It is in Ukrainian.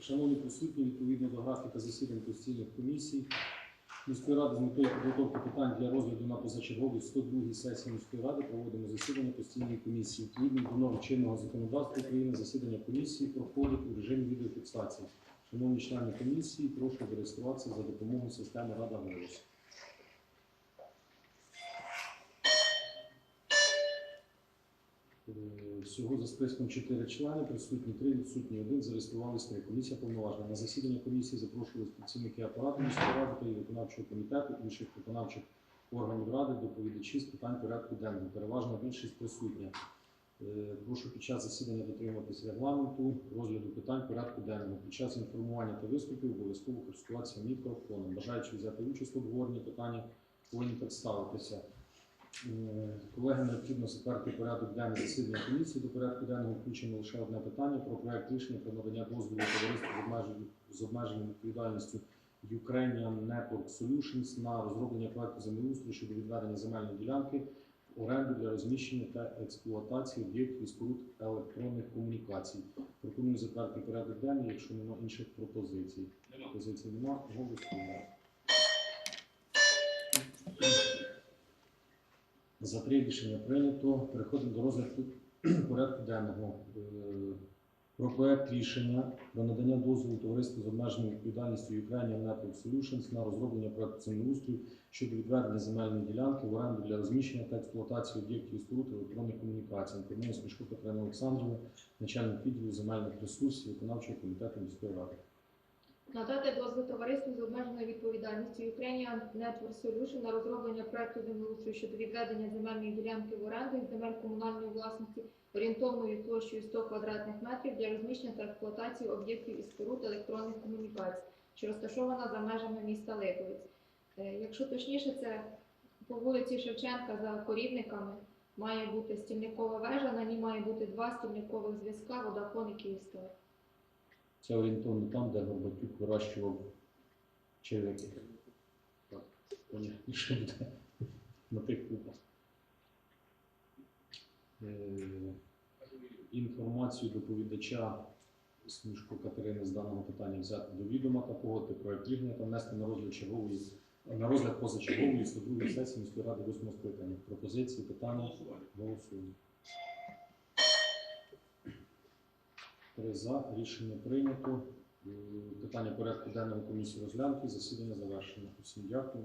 Шановні присутні, відповідно до графіка засідань постійних комісій міської ради з метою підготовки питань для розгляду на позачерговій 102 сесії міської ради проводимо засідання постійної комісії. Відповідно до норм чинного законодавства України засідання комісії проходить у режимі відеофіксації. Шановні члени комісії, прошу зареєструватися за допомогою системи Рада голос. Всього за списком 4 члени, присутні 3, відсутні 1, зареєструвалися 3. Комісія повноважена. На засідання комісії запрошували працівники апарату міської ради та виконавчого комітету, інших виконавчих органів ради, доповідачі з питань порядку денного. Переважна більшість присутня. Е, Прошу під час засідання дотримуватись регламенту, розгляду питань порядку денного. Під час інформування та виступів обов'язково користуватися мікрофоном. Бажаючи взяти участь в обговоренні питання, повинні представитися. Е, Колеги, необхідно затвердити порядок денний засідання комісії. До порядку денного включено лише одне питання про проект рішення про надання дозволу товариству з обмеженою з обмеженою відповідальністю Ukrainian Network Solutions на розроблення проекту землеустрою щодо відведення земельної ділянки в оренду для розміщення та експлуатації об'єктів і споруд електронних комунікацій. Пропоную затвердити порядок денний, якщо немає інших пропозицій. Пропозицій немає, голосуємо. За три рішення прийнято. Переходимо до розгляду порядку денного. Е, Про проект рішення про надання дозволу товариству з обмеженою відповідальністю Ukrainian Network Solutions на розроблення проекту землеустрою щодо відведення земельної ділянки в оренду для розміщення та експлуатації об'єктів споруд електронних комунікацій. Інформує Смішко Катерина Олександрівна, начальник відділу земельних ресурсів виконавчого комітету міської ради. Надати дозвіл товариству з обмеженою відповідальністю Ukrainian Network Solution на розроблення проекту землеустрою щодо відведення земельної ділянки в оренду із земель комунальної власності орієнтовною площею 100 квадратних метрів для розміщення та експлуатації об'єктів і споруд електронних комунікацій, що розташована за межами міста Липовець. Е, Якщо точніше, це по вулиці Шевченка за корівниками має бути стільникова вежа, на ній має бути два стільникових зв'язка, водофон і Київстар. Це орієнтовно там, де Горбатюк вирощував черв'яки. Так, понятніше буде на тих купах. Е, Інформацію доповідача Смішко Катерини з даного питання взяти до відома та погодити проект рішення та внести на розгляд чергової на розгляд позачергової 102 сесії міської ради 8 скликання. Пропозиції, питання голосуємо. Три за. Рішення прийнято. Питання порядку денного комісії розглянути. Засідання завершено. Усім дякую.